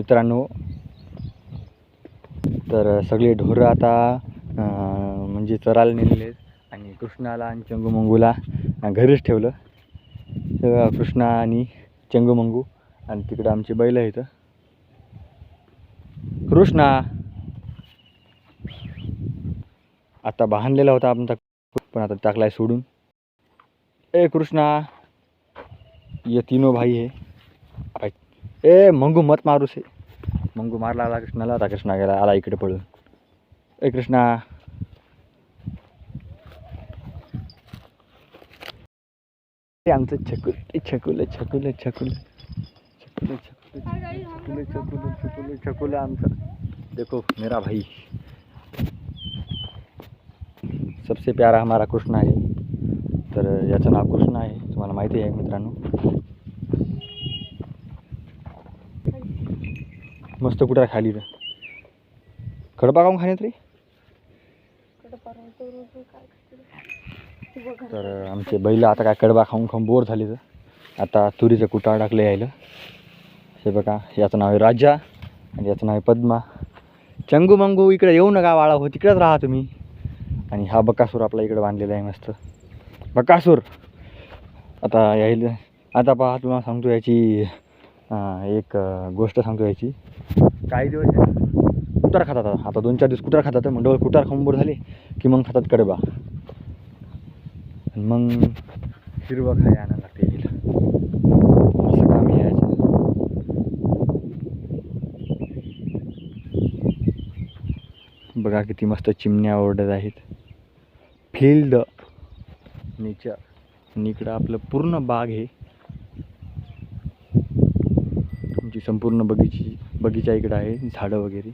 मित्रांनो तर सगळे ढोरं आता म्हणजे चरायला नेलेले आहेत आणि कृष्णाला आणि चंगूमंगूला घरीच ठेवलं. तर कृष्णा आणि चंगूमंगू आणि तिकडं आमची बैल आहेत. कृष्णा! आता बांधलेला होता आमचा पण आता टाकलाय सोडून. ए कृष्णा! ये तीनों भाई है. ए मंगू मत मारूस मंगू मारला आला कृष्णाला आता कृष्णा गेला आला इकडे पळून. ए कृष्णा. आमचं ए छकुल छकुल छकुल. छकुल छकुल छकुल छकुल छकुल छकुल आमचं. देखो मेरा भाई. सबसे प्यारा हमारा कृष्णा आहे तर याचं नाव कृष्णा आहे. तुम्हाला माहिती आहे मित्रांनो. मस्त कुठं खाली? तर खडबा काऊन खाण्यात रे. तर आमचे बैल आता काय कडबा खाऊन खाऊन बोर झाले तर. आता तुरीचं कुटाळ टाकलं यायला. हे बघा याचं नाव आहे राजा आणि याचं नाव आहे पद्मा. चंगू मंगू इकडे येऊ नका वाळा हो तिकडेच राहा तुम्ही. आणि हा बकासूर आपला इकडे बांधलेला आहे मस्त. बकासूर! आता यायला आता पहा तुम्हाला सांगतो याची एक गोष्ट सांगतो याची. काही दिवस कुटार खातात आता. दोन चार दिवस कुटार खातात. मग कुटार खाऊन बोर झाले की मग खातात कडबा. आणि मग हिरवं खाय आणायला लागते हिला असं काम यायचं बघा किती मस्त चिमण्या ओरडत आहेत. फील्ड नेचर आणि इकडं आपलं पूर्ण बाग हे संपूर्ण बगीची बगीचा इकडं आहे झाडं वगैरे.